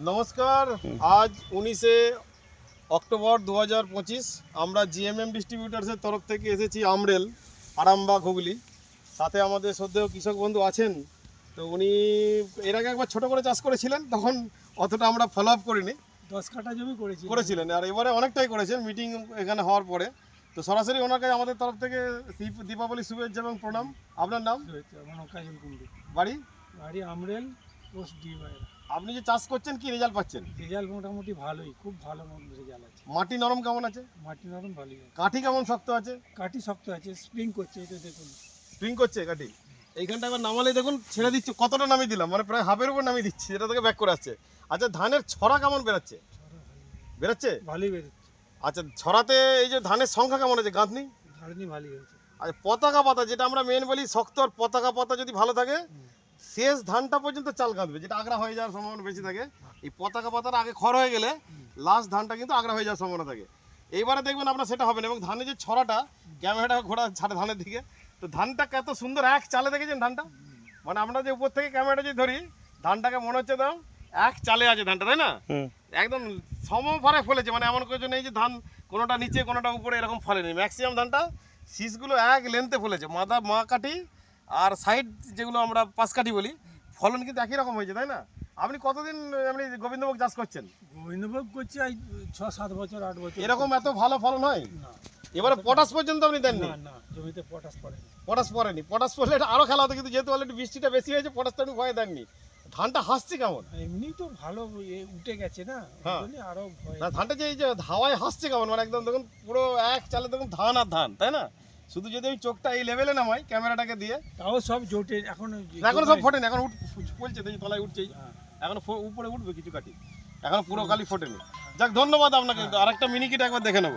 নমস্কার আজ উনিশে অক্টোবর দু হাজার পঁচিশ আমরা জিএমএম ডিস্ট্রিবিউটার্সের তরফ থেকে এসেছি আমরেল আরামবাগ হুগলি। সাথে আমাদের শ্রদ্ধেয় কৃষক বন্ধু আছেন। তো উনি এর আগে একবার ছোট করে চাষ করেছিলেন তখন অতটা আমরা ফলো আপ করিনি। দশ কাঠা জমি করেছি। করেছিলেন আর এবারে অনেকটাই করেছেন মিটিং এখানে হওয়ার পরে। তো সরাসরি ওনার কাছে আমাদের তরফ থেকে দীপ- দীপাবলি শুভেচ্ছা এবং প্রণাম। আপনার নাম? বাড়ি? বাড়ি আমরেল পোস্ট ডি আপনি যে চাষ করছেন কি রেজাল্ট পাচ্ছেন? রেজাল্ট মোটামুটি ভালোই খুব ভালো রেজাল্ট আছে। মাটি নরম কেমন আছে? মাটি নরম ভালোই আছে। কাঠি কেমন শক্ত আছে? কাঠি শক্ত আছে স্প্রিং করছে এটা দেখুন। স্প্রিং করছে কাঠি? এইখানটা একবার নামালে দেখুন ছেড়ে দিচ্ছি কতটা নামিয়ে দিলাম মানে প্রায় হাফের উপর নামিয়ে দিচ্ছি এটা থেকে ব্যাক করে আসছে। আচ্ছা ধানের ছড়া কেমন বেরোচ্ছে? বেরোচ্ছে। ভালোই বেরোচ্ছে। আচ্ছা ছড়াতে এই যে ধানের সংখ্যা কেমন আছে গাঁথনি? ধারণি ভালোই হয়েছে। আচ্ছা পতাকা পাতা যেটা আমরা মেন বলি শক্ত আর পতাকা পাতা যদি ভালো থাকে শেষ ধানটা পর্যন্ত চাল গাঁথবে যেটা আগড়া হয়ে যাওয়ার সম্ভাবনা বেশি থাকে। এই পতাকা পাতার আগে খড় হয়ে গেলে লাস্ট ধানটা কিন্তু আগড়া হয়ে যাওয়ার সম্ভাবনা থাকে। এইবারে দেখবেন আপনার সেটা হবে না এবং ধানের যে ছড়াটা ক্যামেরাটা ঘোরা ছাড়ে ধানের দিকে। তো ধানটা কত সুন্দর এক চালে দেখেছেন ধানটা? মানে আমরা যে উপর থেকে ক্যামেরাটা যদি ধরি ধানটাকে মনে হচ্ছে দাম এক চালে আছে ধানটা তাই না? একদম সমভাবে ফলেছে মানে এমন কিছু নেই যে ধান কোনোটা নিচে কোনোটা উপরে এরকম ফলেনি। ম্যাক্সিমাম ধানটা শীষগুলো এক লেন্থে ফলেছে। মাথা মা কাঠি আর সাইড যেগুলো আমরা পাশ কাঠি বলি ফলন কিন্তু একই রকম হয়েছে তাই না? আপনি কতদিন আপনি গোবিন্দভোগ চাষ করছেন? গোবিন্দভোগ করছি আজ ছ সাত বছর আট বছর। এরকম এত ভালো ফলন হয়? এবারে পটাশ পর্যন্ত আপনি দেননি? না না জমিতে পটাশ পড়ে না পটাশ পড়েনি। পটাশ পড়লে আরও খেলা হতো কিন্তু যেহেতু অলরেডি বৃষ্টিটা বেশি হয়েছে পটাশটা আপনি ভয় দেননি। ধানটা হাসছে কেমন? এমনি তো ভালো উঠে গেছে না হ্যাঁ। আরও না ধানটা যে এই যে হাওয়ায় হাসছে কেমন মানে একদম দেখুন পুরো এক চালে দেখুন ধান আর ধান তাই না? শুধু যদি আমি চোখটা এই লেভেলে নামাই ক্যামেরাটাকে দিয়ে। তাও সব জোটে এখন এখন সব ফোটেনি এখন উঠ বলছে দেখি তলায় উঠছেই। হ্যাঁ। এখন উপরে উঠবে কিছু কাটি এখন পুরো কালি ফোটেনি। যাক ধন্যবাদ আপনাকে। আরেকটা মিনিকিট একবার দেখে নেব।